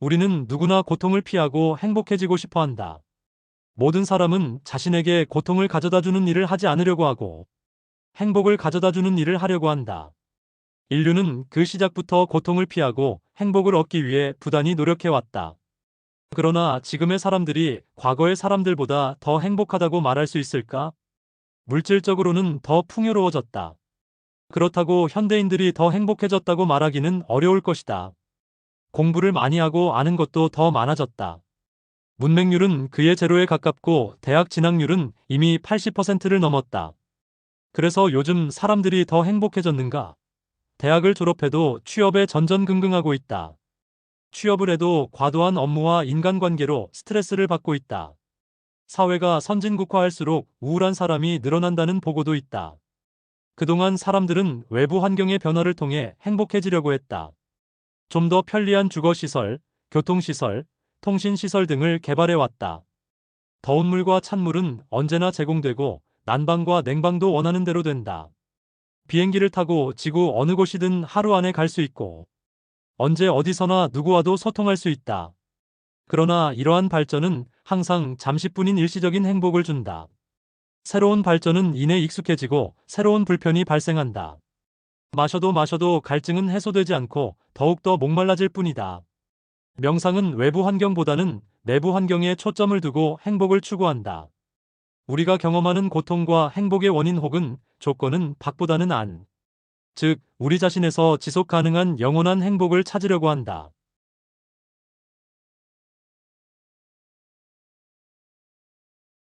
우리는 누구나 고통을 피하고 행복해지고 싶어 한다. 모든 사람은 자신에게 고통을 가져다 주는 일을 하지 않으려고 하고 행복을 가져다 주는 일을 하려고 한다. 인류는 그 시작부터 고통을 피하고 행복을 얻기 위해 부단히 노력해왔다. 그러나 지금의 사람들이 과거의 사람들보다 더 행복하다고 말할 수 있을까? 물질적으로는 더 풍요로워졌다. 그렇다고 현대인들이 더 행복해졌다고 말하기는 어려울 것이다. 공부를 많이 하고 아는 것도 더 많아졌다. 문맹률은 그의 제로에 가깝고 대학 진학률은 이미 80%를 넘었다. 그래서 요즘 사람들이 더 행복해졌는가? 대학을 졸업해도 취업에 전전긍긍하고 있다. 취업을 해도 과도한 업무와 인간관계로 스트레스를 받고 있다. 사회가 선진국화할수록 우울한 사람이 늘어난다는 보고도 있다. 그동안 사람들은 외부 환경의 변화를 통해 행복해지려고 했다. 좀 더 편리한 주거시설, 교통시설, 통신시설 등을 개발해왔다. 더운 물과 찬물은 언제나 제공되고 난방과 냉방도 원하는 대로 된다. 비행기를 타고 지구 어느 곳이든 하루 안에 갈 수 있고 언제 어디서나 누구와도 소통할 수 있다. 그러나 이러한 발전은 항상 잠시뿐인 일시적인 행복을 준다. 새로운 발전은 이내 익숙해지고 새로운 불편이 발생한다. 마셔도 마셔도 갈증은 해소되지 않고 더욱더 목말라질 뿐이다. 명상은 외부 환경보다는 내부 환경에 초점을 두고 행복을 추구한다. 우리가 경험하는 고통과 행복의 원인 혹은 조건은 박보다는 안. 즉, 우리 자신에서 지속 가능한 영원한 행복을 찾으려고 한다.